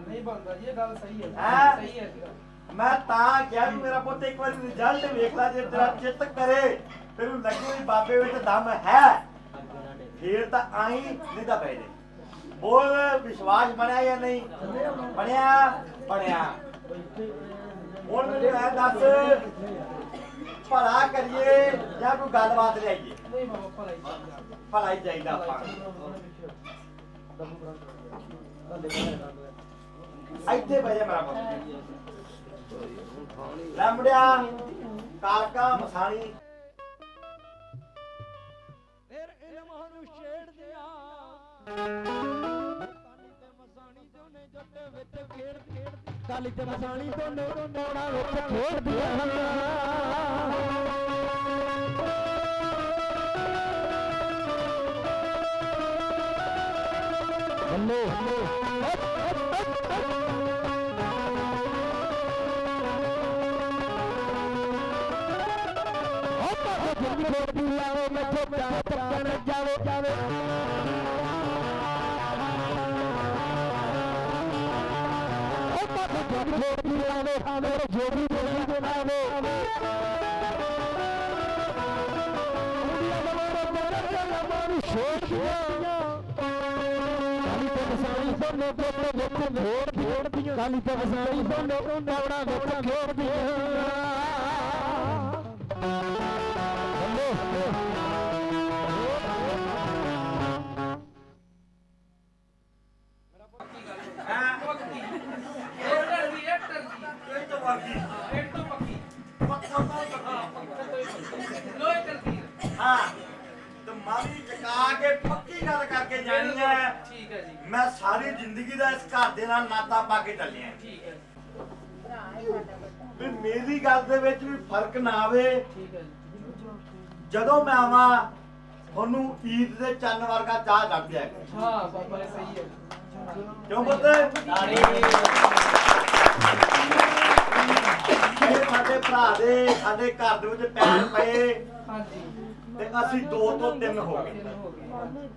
ਨਹੀਂ ਬਣਦਾ ਜੀ ਇਹ ਗੱਲ ਸਹੀ ਹੈ ਹੈਂ? ਸਹੀ ਹੈ ਜੀ। ਗੱਲ। ਮੈਂ ਤਾਂ ਕਿਹਾ ਵੀ ਮੇਰਾ ਪੁੱਤ ਇੱਕ ਵਾਰੀ ਰਿਜ਼ਲਟ ਵੇਖ ਲੈ ਜੇ ਤੇਰਾ ਚਿੱਤ ਕਰੇ ਤੈਨੂੰ ਲੱਗੇ ਵੀ ਬਾਬੇ ਵਿੱਚ ਦਮ ਹੈ। ਫੇਰ ਤਾਂ ਆਈ ਨਹੀਂ ਤਾਂ ਪੈ ਦੇ ਬੋਲ ਵਿਸ਼ਵਾਸ ਬਣਿਆ ਜਾਂ ਨਹੀਂ? ਬਣਿਆ ਬਣਿਆ। ਹੁਣ ਮੈਨੂੰ ਇਹ ਦੱਸ ਭਲਾ ਕਰੀਏ ਜਾਂ ਕੋਈ ਗੱਲਬਾਤ ਲਿਆਈਏ? ਨਹੀਂ ਬਾਬਾ ਭਲਾ ਹੀ ਚਾਹੀਦਾ। ਭਲਾ ਹੀ ਚਾਹੀਦਾ ਆਪਾਂ। ਇੱਥੇ ਬਹਿ ਜਾ ਮੇਰਾ ਪੁੱਤ ਲੈ ਮੁੰਡਿਆ ਕਾਲਕਾ ਮਸਾਣੀ। ਫਿਰ ਇਲਮਾਂ ਨੂੰ ਛੇੜਦਿਆਂ ਕਾਲੀ ਤੇ ਮਸਾਣੀ ਦੋਨੇ ਜੱਟ ਵਿੱਚ ਖੇਡ ਖੇਡ ਕਾਲੀ ਤੇ ਮਸਾਣੀ ਦੋਨੇ ਮੋੜਾ ਵਿੱਚ ਖੇਡਦੀਆਂ ਹੱਲੋ ਹੱਪਾ ਕੋ ਜਿੰਦੀ ਖੋਦੀ ਲਾਵੇ ਮੈਥੋਂ ਪਿਆਰ ਚੱਕਣ ਜਾਵੇ ਜਾਵੇ। ਹੱਪਾ ਕੋ ਜਿੰਦੀ ਖੋਦੀ ਲਾਵੇ ਆਵੇ ਜੋਗੀ ਬੋਲੀ ਦੇ ਨਾਵੇ ਕਾਲੀ ਤੇ ਵਸਾਣੀ ਦੋਨੇ ਦੋਨੇ ਵਿੱਚ ਖੇਡ ਖੇਡਦੀਆਂ ਇਹ ਤੋਂ ਪੱਕੀ ਪੱਕਾ ਪੱਕਾ ਤੋਂ ਹੀ ਪੱਕੀ ਲੋਏ ਕਰਦੀ ਹੈ ਮਾਰੀ ਚਕਾ ਕੇ ਪੱਕੀ ਗੱਲ ਕਰਕੇ ਜਾਣੀ ਹੈ ਠੀਕ ਹੈ ਜੀ। ਮੈਂ ਸਾਰੀ ਜ਼ਿੰਦਗੀ ਦਾ ਇਸ ਘਰ ਦੇ ਨਾਲ ਨਾਤਾ ਪਾ ਕੇ ਚੱਲਿਆ ਠੀਕ ਹੈ ਵੀ ਮੇਰੀ ਗੱਲ ਦੇ ਵਿੱਚ ਵੀ ਫ਼ਰਕ ਨਾ ਆਵੇ। ਜਦੋਂ ਮੈਂ ਆਵਾਂ ਤੁਹਾਨੂੰ ਈਦ ਦੇ ਚੰਨ ਵਰਗਾ ਚਾਹ ਚੜ ਜਾਏਗਾ ਹਾਂ ਬਾਬਾ ਸਹੀ ਹੈ ਕਿਉਂ ਪੁੱਤ? ਇਹ ਸਾਡੇ ਭਰਾ ਦੇ ਸਾਡੇ ਘਰ ਦੇ ਵਿੱਚ ਪੈਰ ਪਏ। ਹਾਂਜੀ। ਤੇ ਅਸੀਂ ਦੋ ਤੋਂ ਤਿੰਨ ਹੋ ਗਏ। ਤਿੰਨ ਹੋ ਗਏ।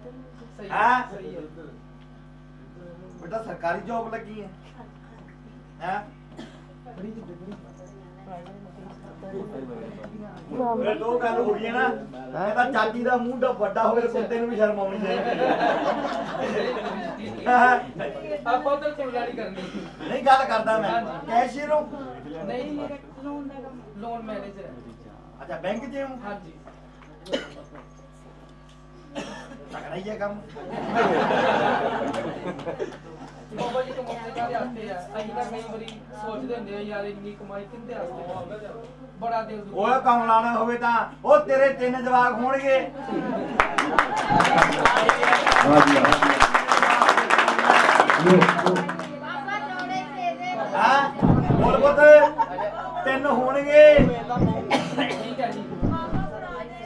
ਸਹੀ ਹੈਂ? ਸਹੀ ਹੈ। ਬੇਟਾ ਸਰਕਾਰੀ ਜੌਬ ਲੱਗੀ ਹੈ। ਹੈ? ਇਹ ਦੋ ਗੱਲ ਹੋ ਗਈ ਹੈ ਨਾ। ਕਹਿੰਦਾ ਚਾਚੀ ਦਾ ਮੂੰਹ ਡਾ ਵੱਡਾ ਹੋਵੇ ਕੁੱਤੇ ਨੂੰ ਵੀ ਸ਼ਰਮ ਆਉਣੀ ਚਾਹੀਦੀ ਆਪਾਂ ਉਧਰ ਚੁਗਲਾੜੀ ਕਰਨੀ। ਨਹੀਂ ਗੱਲ ਕਰਦਾ ਮੈਂ। ਕੈਸ਼ੀਅਰ ਨਹੀਂ ਲੋਨ ਮੈਨੇਜਰ ਹੈ। ਅੱਛਾ ਬੈਂਕ 'ਚ ਹੋ? ਹਾਂਜੀ। ਤਕੜਾ ਹੀ ਹੈ ਕੰਮ। ਬਾਬਾ ਜੀ ਕਮਾਉਂਦੇ ਕਾਹਦੇ ਆਸਤੇ ਆ। ਅਸੀਂ ਤਾਂ ਕਈ ਵਾਰੀ ਸੋਚਦੇ ਹੁੰਦੇ ਆ ਯਾਰ ਇੰਨੀ ਕਮਾਈ ਕਿੰਦੇ ਆਸਤੇ ਬੜਾ ਦਿਲ ਦੁਖੀ। ਓਏ ਕੰਮ ਲਾਣਾ ਹੋਵੇ ਤਾਂ ਉਹ ਤੇਰੇ ਤਿੰਨ ਜਵਾਕ ਹੋਣਗੇ। ਹਾਂ ਬੋਲ ਪੁੱਤ। ਤਿੰਨ ਹੋਣਗੇ।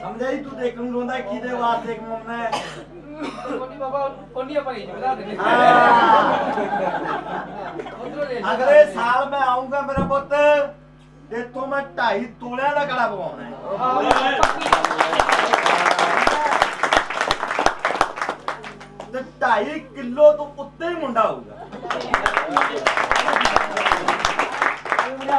ਸਮਝਿਆ ਜੀ? ਤੂੰ ਦੇਖ ਨੂੰ ਰੋਂਦਾ ਕਿਹਦੇ ਵਾਸਤੇ ਕਮਾਉਣਾ ਹੈ ਕੋਨੀ ਬਾਬਾ ਕੋਨੀ ਆਪਾਂ। ਅਗਲੇ ਸਾਲ ਮੈਂ ਆਉਂਗਾ ਮੇਰਾ ਪੁੱਤ। ਤੇਥੋਂ ਮੈਂ 2.5 ਤੋਲਿਆਂ ਦਾ ਕੜਾ ਪਵਾਉਣਾ ਹੈ। ਤੇ 2.5 ਕਿਲੋ ਤੋਂ ਉੱਤੇ ਹੀ ਮੁੰਡਾ ਹੋਊਗਾ ਹੋ ਦੇ ਤੇਰਾਂ ਦੀਆਂ ਲਾਟਾਂ ਜੋਗੀਆਂ ਦੇ ਦਬ ਨੂੰ ਤੇਰਾਂ ਦੀਆਂ ਲਾਟਾਂ ਜੋਗੀਆਂ ਦੇ ਦਬ ਨੂੰ ਦੇ ਤੇਰਾਂ ਦੀਆਂ ਲਾਟਾਂ ਪੀਰ ਜੀ ਦੇ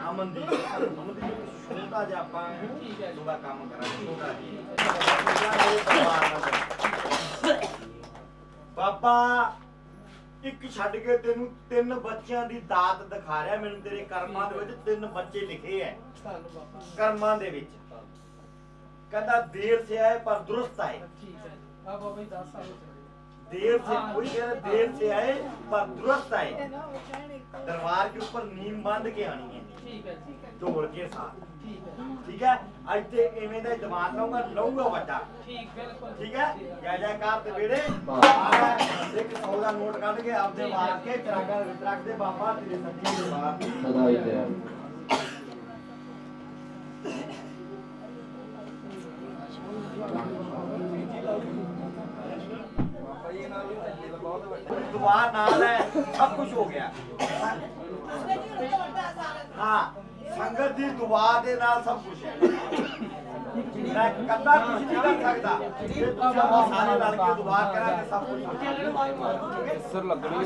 ਅਮਨਦੀਪ ਅਮਨਦੀਪ ਛੋਟਾ ਜਿਹਾ ਆਪਾਂ ਠੀਕ ਹੈ ਜੀ। ਦੁਆ ਕੰਮ ਕਰਾਂਗੇ ਛੋਟਾ ਜਿਹਾ ਬਾਬਾ ਇੱਕ ਛੱਡ ਕੇ ਤੈਨੂੰ ਤਿੰਨ ਬੱਚਿਆਂ ਦੀ ਦਾਤ ਦਿਖਾ ਰਿਹਾ ਮੈਨੂੰ ਤੇਰੇ ਕਰਮਾਂ ਦੇ ਵਿੱਚ ਤਿੰਨ ਬੱਚੇ ਲਿਖੇ ਐ ਕਰਮਾਂ ਦੇ ਵਿੱਚ ਕਹਿੰਦਾ ਦੇਰ ਸੇ ਆਏ ਪਰ ਦੁਰਸਤ ਆਏ ਠੀਕ ਹੈ ਜੀ ਆ ਬਾਬਾ ਜੀ 10 ਸਾਲ ਹੋ ਚਲੇ देर से कोई कह रहा है देर से आए पर दुरुस्त आए दरबार के ऊपर नीम बांध के आनी है ਠੀਕ ਹੈ ਠੀਕ ਹੈ जोड़ के साथ ਠੀਕ ਹੈ ठीक है ਅੱਜ ਤੇ ਐਵੇਂ ਦਾ ਹੀ ਦਿਮਾਗ ਲਾਉਂਗਾ ਲਊਗਾ ਵੱਡਾ ਠੀਕ ਬਿਲਕੁਲ ਠੀਕ ਹੈ ਜੈ ਜੈਕਾਰ ਤੇ ਵੇੜੇ ਆਹ ਇੱਕ ਸੌ ਦਾ ਨੋਟ ਕੱਢ ਕੇ ਆਪਦੇ ਮਾਰ ਕੇ ਚਰਾਗਾ ਵਿੱਚ ਰੱਖ ਦੇ ਬਾਬਾ ਤੇਰੇ ਸੱਚੇ ਦੇ ਬਾਪ ਸਦਾ ਹੀ ਤੇਰਾ ਦੁਆ ਨਾਲ ਹੈ, ਸਭ ਕੁਝ ਹੋ ਗਿਆ। ਹਾਂ, ਸੰਗਤ ਦੀ ਦੁਆ ਦੇ ਨਾਲ ਸਭ ਕੁਝ ਹੈ। ਮੈਂ ਕੱਲਾ ਕੁਝ ਨਹੀਂ ਕਰ ਸਕਦਾ। ਜੇ ਤੁਸੀਂ ਆਪਾਂ ਸਾਰੇ ਰਲ ਕੇ ਦੁਆ ਕਰਾਂਗੇ, ਸਭ ਕੁਝ ਹੋ ਲੱਗਣੀ